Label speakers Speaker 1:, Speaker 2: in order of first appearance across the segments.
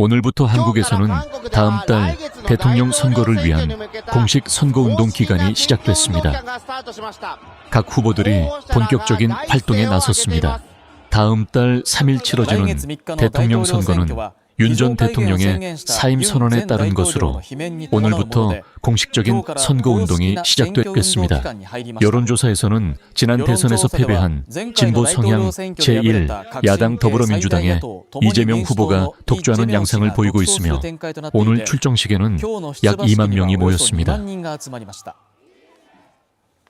Speaker 1: 오늘부터 한국에서는 다음 달 대통령 선거를 위한 공식 선거운동 기간이 시작됐습니다. 각 후보들이 본격적인 활동에 나섰습니다. 다음 달 3일 치러지는 대통령 선거는 윤 전 대통령의 사임 선언에 따른 것으로 오늘부터 공식적인 선거 운동이 시작됐겠습니다. 여론조사에서는 지난 대선에서 패배한 진보 성향 제1 야당 더불어민주당의 이재명 후보가 독주하는 양상을 보이고 있으며 오늘 출정식에는 약 2만 명이 모였습니다.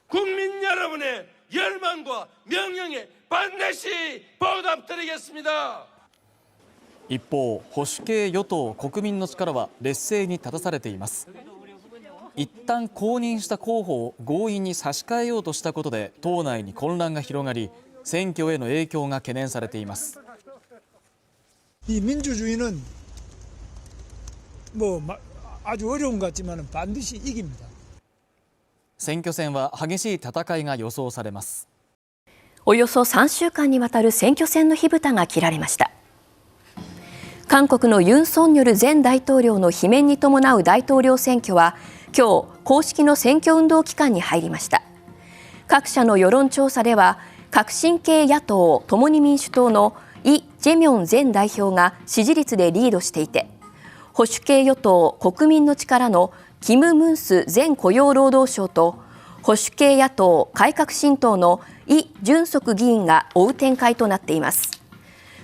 Speaker 2: 국민 여러분의 열망과 명령에 반드시 보답드리겠습니다.
Speaker 3: 一方保守系与党国民の力は劣勢に立たされています。一旦公認した候補を強引に差し替えようとしたことで党内に混乱が広がり選挙への影響が懸念されています。選挙戦は激しい戦いが予想されます。
Speaker 4: およそ3週間にわたる選挙戦の火蓋が切られました。韓国のユン・ソンニョル前大統領の罷免に伴う大統領選挙は今日公式の選挙運動期間に入りました。各社の世論調査では革新系野党共に民主党のイ・ジェミョン前代表が支持率でリードしていて保守系与党国民の力のキム・ムンス前雇用労働相と保守系野党改革新党のイ・ジュンソク議員が追う展開となっています。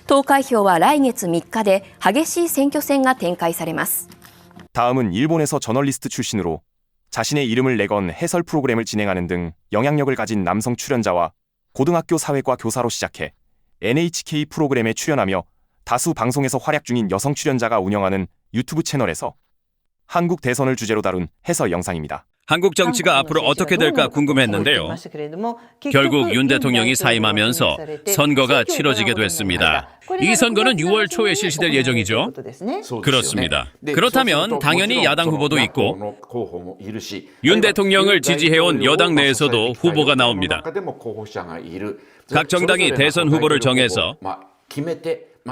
Speaker 4: 投開票は来月3日で激しい選挙戦が展開されます
Speaker 5: 다음은 일본에서 저널리스트 출신으로 자신의 이름을 내건 해설 프로그램을 진행하는 등 영향력을 가진 남성 출연자와 고등학교 사회과 교사로 시작해 NHK 프로그램에 출연하며 다수 방송에서 활약 중인 여성 출연자가 운영하는 유튜브 채널에서 한국 대선을 주제로 다룬 해설 영상입니다.
Speaker 6: 한국 정치가 앞으로 어떻게 될까 궁금했는데요. 결국 윤 대통령이 사임하면서 선거가 치러지게 됐습니다. 이 선거는 6월 초에 실시될 예정이죠. 그렇습니다. 그렇다면 당연히 야당 후보도 있고 윤 대통령을 지지해온 여당 내에서도 후보가 나옵니다. 각 정당이 대선 후보를 정해서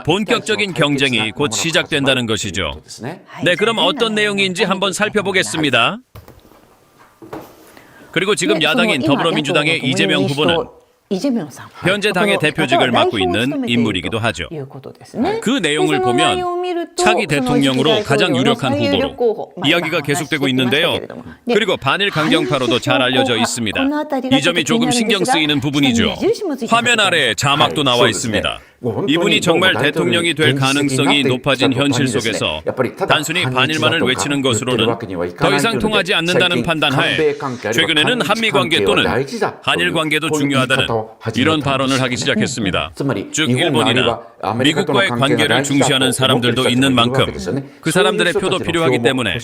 Speaker 6: 본격적인 경쟁이 곧 시작된다는 것이죠. 네, 그럼 어떤 내용인지 한번 살펴보겠습니다. 그리고 지금 야당인 더불어민주당의 이재명 후보는 현재 당의 대표직을 맡고 있는 인물이기도 하죠. 그 내용을 보면 차기 대통령으로 가장 유력한 후보로 이야기가 계속되고 있는데요. 그리고 반일 강경파로도 잘 알려져 있습니다. 이 점이 조금 신경 쓰이는 부분이죠. 화면 아래에 자막도 나와 있습니다. 이분이 정말 대통령이 될 가능성이 높아진 현실 속에서 단순히 반일만을 외치는 것으로는 더 이상 통하지 않는다는 판단하에 최근에는 한미 관계 또는 한일 관계도 중요하다는 이런 발언을 하기 시작했습니다. 즉 일본이나 미국과의 관계를 중시하는 사람들도 있는 만큼 그 사람들의 표도 필요하기 때문에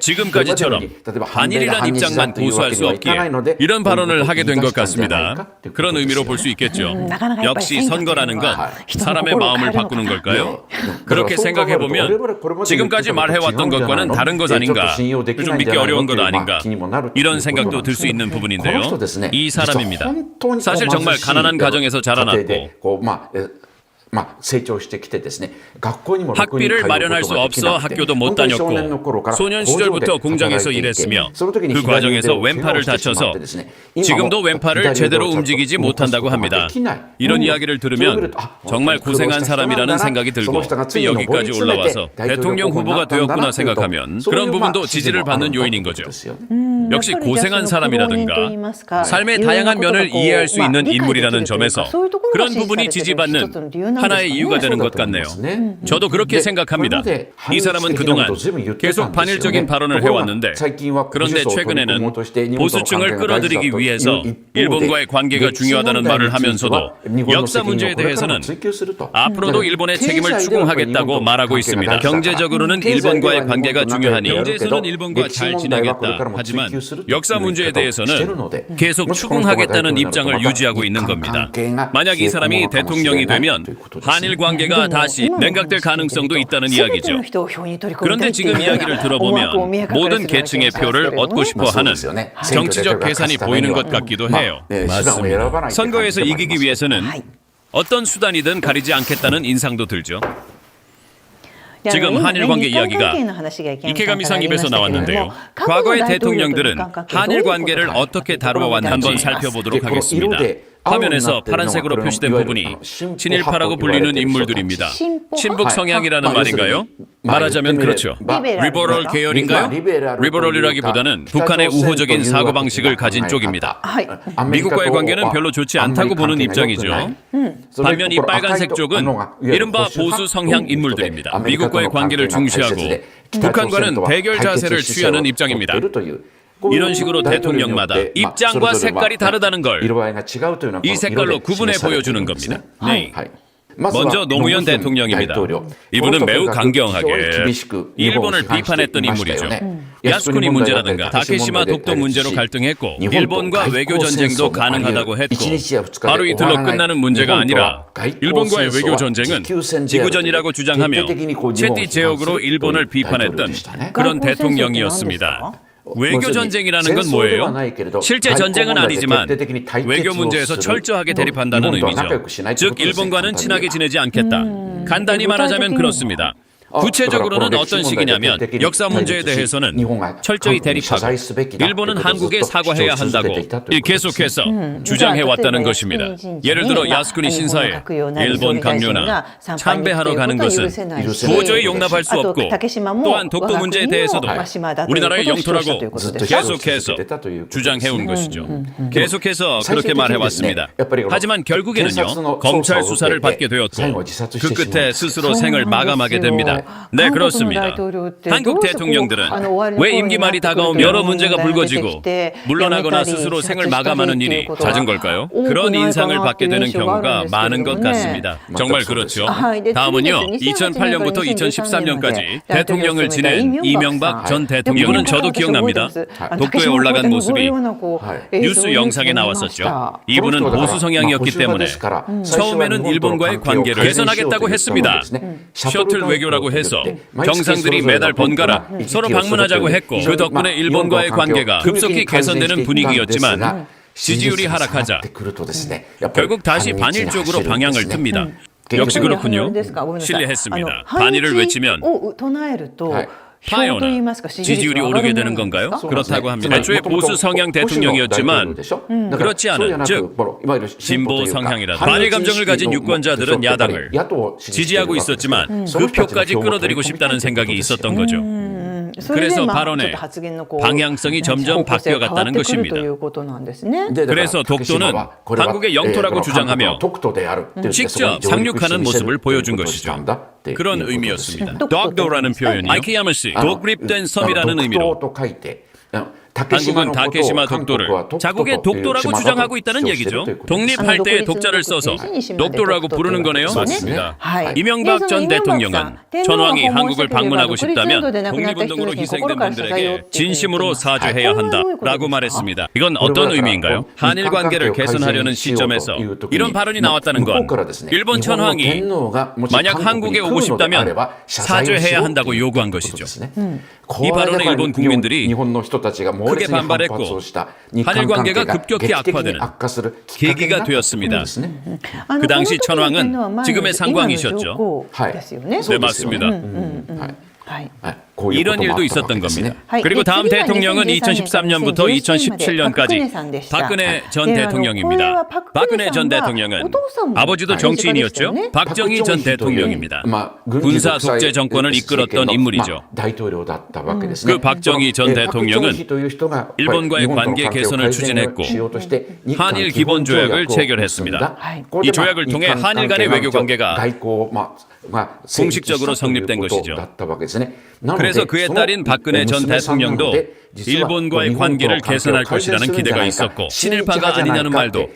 Speaker 6: 지금까지처럼 반일이란 입장만 고수할 수 없기에 이런 발언을 하게 된 것 같습니다. 그런 의미로 볼 수 있겠죠. 역시 선거라는 건 사람의 마음을 바꾸는 걸까요? 그렇게 생각해 보면 지금까지 말해왔던 것과는 다른 것 아닌가, 좀 믿기 어려운 것 아닌가 이런 생각도 들 수 있는 부분인데요. 이 사람입니다. 사실 정말 가난한 가정에서 자라났고 학비를 마련할 수 없어 학교도 못 다녔고 소년 시절부터 공장에서 일했으며 그 과정에서 왼팔을 다쳐서 지금도 왼팔을 제대로 움직이지 못한다고 합니다. 이런 이야기를 들으면 정말 고생한 사람이라는 생각이 들고 여기까지 올라와서 대통령 후보가 되었구나 생각하면 그런 부분도 지지를 받는 요인인 거죠. 역시 고생한 사람이라든가 삶의 다양한 면을 이해할 수 있는 인물이라는 점에서 그런 부분이 지지받는 하나의 이유가 되는 것 같네요. 저도 그렇게 생각합니다. 이 사람은 그동안 계속 반일적인 발언을 해왔는데 그런데 최근에는 보수층을 끌어들이기 위해서 일본과의 관계가 중요하다는 말을 하면서도 역사 문제에 대해서는 앞으로도 일본의 책임을 추궁하겠다고 말하고 있습니다. 경제적으로는 일본과의 관계가 중요하니 경제에서는 일본과 잘 지내겠다. 하지만 역사 문제에 대해서는 계속 추궁하겠다는 입장을 유지하고 있는 겁니다. 만약 이 사람이 대통령이 되면 한일 관계가 다시 냉각될 가능성도 있다는 이야기죠. 그런데 지금 이야기를 들어보면 모든 계층의 표를 얻고 싶어 하는 정치적 계산이 보이는 것 같기도 해요. 맞습니다. 선거에서 이기기 위해서는 어떤 수단이든 가리지 않겠다는 인상도 들죠. 지금 한일 관계 이야기가 이케가미상 입에서 나왔는데요. 과거의 대통령들은 한일 관계를 어떻게 다뤄왔는지 한번 살펴보도록 하겠습니다. 화면에서 파란색으로 표시된 부분이 친일파라고 불리는 인물들입니다. 친북 성향이라는 말인가요? 말하자면 그렇죠. 리버럴 계열인가요? 리버럴이라기보다는 북한의 우호적인 사고 방식을 가진 쪽입니다. 미국과의 관계는 별로 좋지 않다고 보는 입장이죠. 반면 이 빨간색 쪽은 이른바 보수 성향 인물들입니다. 미국과의 관계를 중시하고 북한과는 대결 자세를 취하는 입장입니다. 이런 식으로 대통령마다 입장과 색깔이 다르다는 걸 이 색깔로 구분해 보여주는 겁니다. 네. 먼저 노무현 대통령입니다. 이분은 매우 강경하게 일본을 비판했던 인물이죠. 야스쿠니 문제라든가 다케시마 독도 문제로 갈등했고 일본과 외교 전쟁도 가능하다고 했고 바로 이틀로 끝나는 문제가 아니라 일본과의 외교 전쟁은 지구전이라고 주장하며 채띠 제옥으로 일본을 비판했던 그런 대통령이었습니다. 외교 전쟁이라는 건 뭐예요? 실제 전쟁은 아니지만 외교 문제에서 철저하게 대립한다는 의미죠. 즉 일본과는 친하게 지내지 않겠다. 간단히 말하자면 그렇습니다. 구체적으로는 어떤 식이냐면 역사 문제에 대해서는 철저히 대립하고 일본은 한국에 사과해야 한다고 계속해서 주장해 왔다는 것입니다. 예를 들어 야스쿠니 신사에 일본 강요나 참배하러 가는 것은 도저히 용납할 수 없고 또한 독도 문제에 대해서도 우리나라의 영토라고 계속해서 주장해 온 것이죠. 계속해서 그렇게 말해 왔습니다. 하지만 결국에는요 검찰 수사를 받게 되었고 그 끝에 스스로 생을 마감하게 됩니다. 네, 그렇습니다. 한국 대통령들은 왜 임기 말이 다가오면 여러 문제가 불거지고 물러나거나 스스로 생을 마감하는 일이 잦은 걸까요? 그런 인상을 받게 되는 경우가 많은 것 같습니다. 정말 그렇죠. 다음은요, 2008년부터 2013년까지 대통령을 지낸 이명박 전 대통령. 이분은 저도 기억납니다. 독도에 올라간 모습이 뉴스 영상에 나왔었죠. 이분은 보수 성향이었기 때문에 처음에는 일본과의 관계를 개선하겠다고 했습니다. 셔틀 외교라고 해서 정상들이 매달 번갈아 서로 방문하자고 했고 그 덕분에 일본과의 관계가 급속히 개선되는 분위기였지만 지지율이 하락하자 결국 다시 반일 쪽으로 방향을 틉니다. 역시 그렇군요. 신뢰했습니다. 반일을 외치면 파이오나 지지율이 오르게 되는 건가요? 그렇다고 합니다. 애초에 보수 성향 대통령이었지만 그렇지 않은 즉 진보 성향이라든 반일 감정을 가진 유권자들은 야당을 지지하고 있었지만 그 표까지 끌어들이고 싶다는 생각이 있었던 거죠. 그래서 발언의 방향성이 점점 바뀌어갔다는 것입니다. 그래서 독도는 한국의 영토라고 주장하며 직접 상륙하는 모습을 보여준 것이죠. 그런 의미였습니다. 독도라는 표현이 마이크 야마시 독립된 섬이라는 의미로 한국은 다케시마 독도를 자국의 독도라고 주장하고 있다는 얘기죠. 독립할 때 독자를 써서 독도라고 부르는 거네요. 맞습니다. 이명박 전 대통령은 전왕이 한국을 방문하고 싶다면 독립운동으로 희생된 분들에게 진심으로 사죄해야 한다라고 말했습니다. 이건 어떤 의미인가요? 한일 관계를 개선하려는 시점에서 이런 발언이 나왔다는 건 일본 천황이 만약 한국에 오고 싶다면 사죄해야 한다고 요구한 것이죠. 이 발언에 일본 국민들이 크게 반발했고 한일 관계가 급격히 악화되는 계기가 되었습니다. 그 당시 천황은 지금의 상광이셨죠. 네, 맞습니다. 이런 일도 있었던 겁니다. 그리고 다음 대통령은 2013년부터 2017년까지 박근혜 전 대통령입니다. 박근혜 전 대통령은 아버지도 정치인이었죠. 박정희 전 대통령입니다. 군사 독재 정권을 이끌었던 인물이죠. 그 박정희 전 대통령은 일본과의 관계 개선을 추진했고 한일 기본 조약을 체결했습니다. 이 조약을 통해 한일 간의 외교 관계가 공식적으로 성립된 것이죠. 그래서 그에 따른 박근혜 전 대통령도 일본과의 관계를 개선할 것이라는 기대가 있었고 친일파가 아니냐는 말도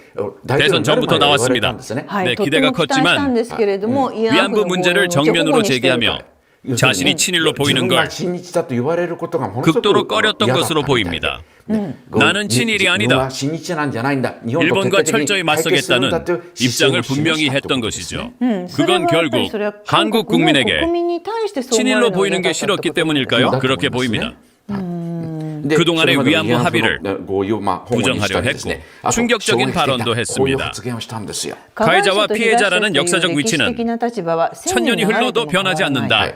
Speaker 6: 대선 전부터 나왔습니다. 네, 기대가 컸지만 위안부 문제를 정면으로 제기하며 자신이 친일로 보이는 걸 극도로 꺼렸던 것으로 보입니다. 나는 친일이 아니다. 일본과 철저히 맞서겠다는 입장을 분명히 했던 것이죠. 그건 결국 한국 국민에게 친일로 보이는 게 싫었기 때문일까요? 그렇게 보입니다. 그동안의 위안부 합의를 부정하려 했고 충격적인 발언도 했습니다. 가해자와 피해자라는 역사적 위치는 천년이 흘러도 변하지 않는다.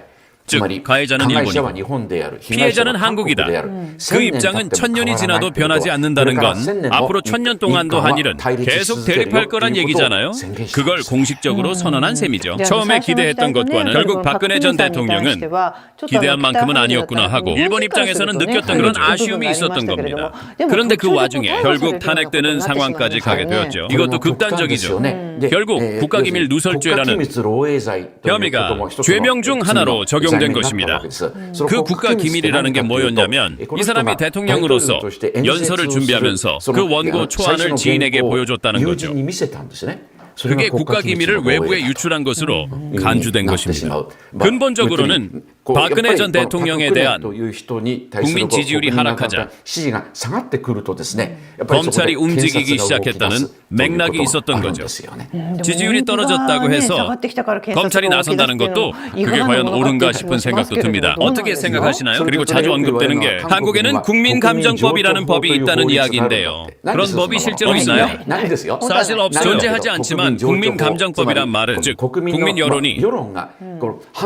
Speaker 6: 즉 가해자는 일본이고 피해자는 한국이다. 그 입장은 천년이 지나도 변하지 않는다는 건 앞으로 천년 동안도 한일은 계속 대립할 거란 얘기잖아요. 그걸 공식적으로 선언한 셈이죠. 처음에 기대했던 것과는 결국 박근혜 전 대통령은 기대한 만큼은 아니었구나 하고 일본 입장에서는 느꼈던 그런 아쉬움이 있었던 겁니다. 그런데 그 와중에 결국 탄핵되는 상황까지 가게 되었죠. 이것도 극단적이죠. 결국 국가기밀 누설죄라는 혐의가 죄명 중 하나로 적용 된 것입니다. 그 국가 기밀이라는 게 뭐였냐면 이 사람이 대통령으로서 연설을 준비하면서 그 원고 초안을 지인에게 보여줬다는 거죠. 그게 국가 기밀을 외부에 유출한 것으로 간주된 것입니다. 근본적으로는 박근혜 전 대통령에 대한 국민 지지율이 하락하자. 검찰이 움직이기 시작했다는 맥락이 있었던 거죠. 지지율이 떨어졌다고 해서 검찰이 나선다는 것도 그게 과연 옳은가 싶은 생각도 듭니다. 어떻게 생각하시나요? 그리고 자주 언급되는 게 한국에는 국민감정법이라는 법이 있다는 이야기인데요. 그런 법이 실제로 있나요? 사실 없어요. 존재하지 않지만 국민 감정법이란 말은 즉 국민 여론이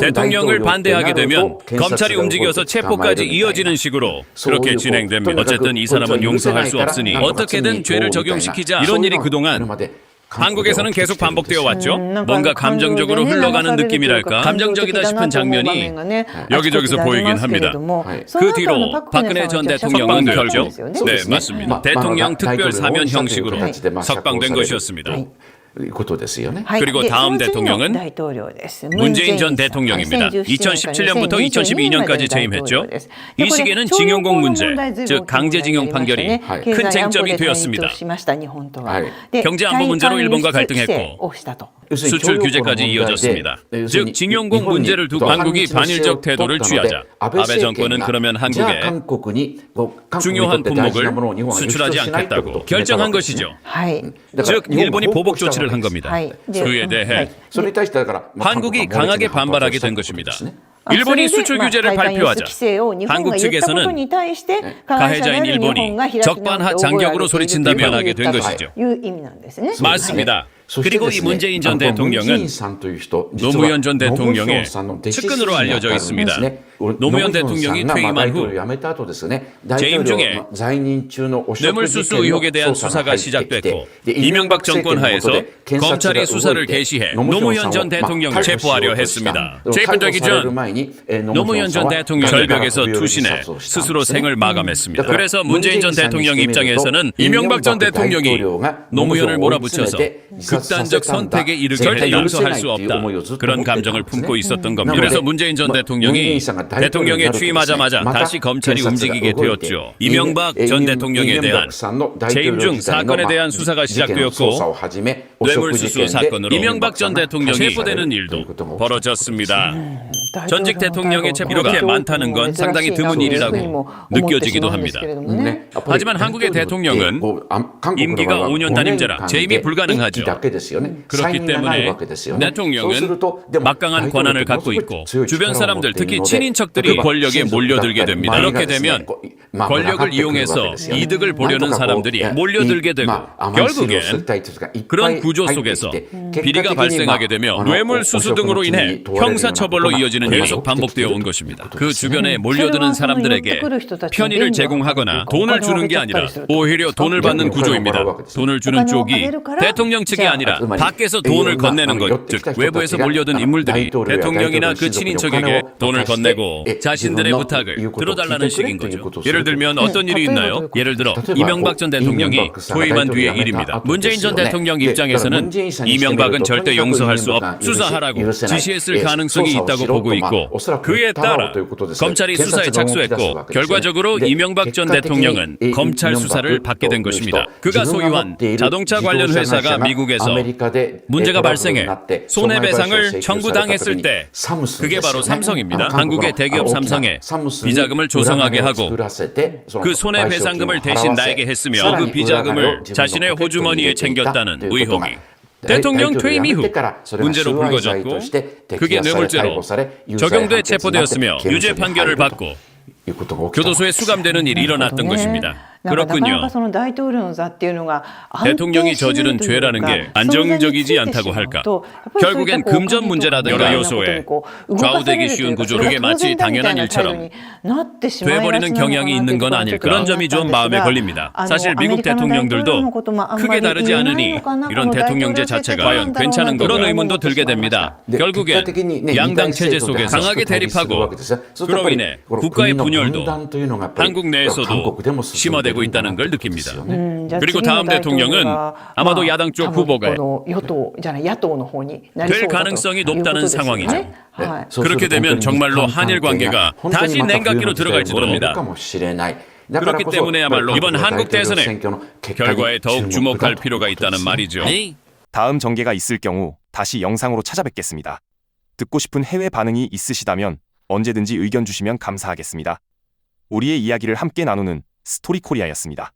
Speaker 6: 대통령을 반대하게 되면 검찰이 움직여서 체포까지 이어지는 식으로 그렇게 진행됩니다. 어쨌든 이 사람은 용서할 수 없으니 어떻게든 죄를 적용시키자 이런 일이 그동안 한국에서는 계속 반복되어 왔죠. 뭔가 감정적으로 흘러가는 느낌이랄까 감정적이다 싶은 장면이 여기저기서 보이긴 합니다. 그 뒤로 박근혜 전 대통령 석방되었죠. 네, 맞습니다. 대통령 특별 사면 형식으로 석방된 것이었습니다. 그리고 다음 대통령은 문재인 전 대통령입니다. 2017년 부터 2022년까지 재임했죠. 이 시기에는 징용공 문제, 즉 강제징용 판결이 큰 쟁점이 되었습니다. 경제 안보 문제로 일본과 갈등했고 수출 규제까지 이어졌습니다. 즉 징용공 문제를 두고 한국이 반일적 태도를 취하자. 아베 정권은 그러면 한국에 중요한 품목을 수출하지 않겠다고 결정한 것이죠. 즉 일본이 보복 조치를 한 겁니다. 그에 대해. 한국이 강하게 반발하게 된 것입니다. 일본이 수출 규제를 발표하자. 한국 측에서는 가해자인 일본이 적반하 장격으로 소리친다며 하게 된 것이죠. 맞습니다. 그리고 이 문재인 전 대통령은 노무현 전 대통령의 측근으로 알려져 있습니다. 노무현 대통령이 퇴임한 후 재임 중에 뇌물수수 의혹에 대한 수사가 시작됐고 이명박 정권 하에서 검찰이 수사를 개시해 노무현 전 대통령을 체포하려 했습니다. 체포되기 전 노무현 전 대통령 절벽에서 투신해 스스로 생을 마감했습니다. 그래서 문재인 전 대통령 입장에서는 이명박 전 대통령이 노무현을 몰아붙여서 극단적 선택에 이르게 절대 용서할 수 없다. 그런 감정을 품고 있었던 겁니다. 그래서 문재인 전 대통령이 대통령에 취임하자마자 다시 검찰이 움직이게 되었죠. 이명박 전 대통령에 대한 재임 중 사건에 대한 수사가 시작되었고 뇌물수수 사건으로 이명박 전 대통령이 체포되는 일도 벌어졌습니다. 전직 대통령의 체포가 이렇게 많다는 건 상당히 드문 일이라고 느껴지기도 합니다. 하지만 한국의 대통령은 임기가 5년 단임제라 재임이 불가능하죠. 그렇기 때문에 대통령은 막강한 권한을 갖고 있고 주변 사람들 특히 친인척들이 그 권력에 몰려들게 됩니다. 그렇게 되면 권력을 이용해서 이득을 보려는 사람들이 몰려들게 되고 결국엔 그런 구조 속에서 비리가 발생하게 되며 뇌물 수수 등으로 인해 형사처벌로 이어지는 일이 계속 반복되어 온 것입니다. 그 주변에 몰려드는 사람들에게 편의를 제공하거나 돈을 주는 게 아니라 오히려 돈을 받는 구조입니다. 돈을 주는 쪽이 대통령 측이 아니라 밖에서 돈을 건네는 것, 즉 외부에서 몰려든 인물들이 대통령이나 그 친인척에게 돈을 건네고 자신들의 부탁을 들어달라는 식인 거죠. 예를 들면 어떤 일이 있나요? 예를 들어 이명박 전 대통령이 퇴임한 뒤의 일입니다. 문재인 전 대통령 입장에서는 이명박은 절대 용서할 수 없, 수사하라고 지시했을 가능성이 있다고 보고 있고 그에 따라 검찰이 수사에 착수했고 결과적으로 이명박 전 대통령은 검찰 수사를 받게 된 것입니다. 그가 소유한 자동차 관련 회사가 미국에서 문제가 발생해 손해배상을 청구당했을 때 그게 바로 삼성입니다. 한국의 대기업 삼성에 비자금을 조성하게 하고 그 손해배상금을 대신 나에게 했으며 그 비자금을 자신의 호주머니에 챙겼다는 의혹이 대통령 퇴임 이후 문제로 불거졌고 그게 뇌물죄로 적용돼 체포되었으며 유죄 판결을 받고 교도소에 수감되는 일이 일어났던 것입니다. 그렇군요. 대통령이 저지른 죄라는 게 안정적이지 않다고 할까. 결국엔 금전 문제라든가 여러 요소에 좌우되기 쉬운 구조, 그게 마치 당연한 일처럼 돼버리는 경향이 있는 건 아닐까. 그런 점이 좀 마음에 걸립니다. 사실 미국 대통령들도 크게 다르지 않으니 이런 대통령제 자체가 과연 괜찮은 거 그런 의문도 들게 됩니다. 결국엔 양당 체제 속에서 강하게 대립하고 그로 인해 국가의 분열도 한국 내에서도 심화되고 있다는 걸 느낍니다. 그리고 다음 대통령은 아마도 야당 쪽 후보가 될 가능성이 높다는 상황이죠. 그렇게 되면 정말로 한일 관계가 다시 냉각기로 들어갈지 모릅니다. 그렇기 때문에야말로 이번 한국 대선의 결과에 더욱 주목할 필요가 있다는 말이죠.
Speaker 5: 다음 전개가 있을 경우 다시 영상으로 찾아뵙겠습니다. 듣고 싶은 해외 반응이 있으시다면 언제든지 의견 주시면 감사하겠습니다. 우리의 이야기를 함께 나누는 스토리 코리아였습니다.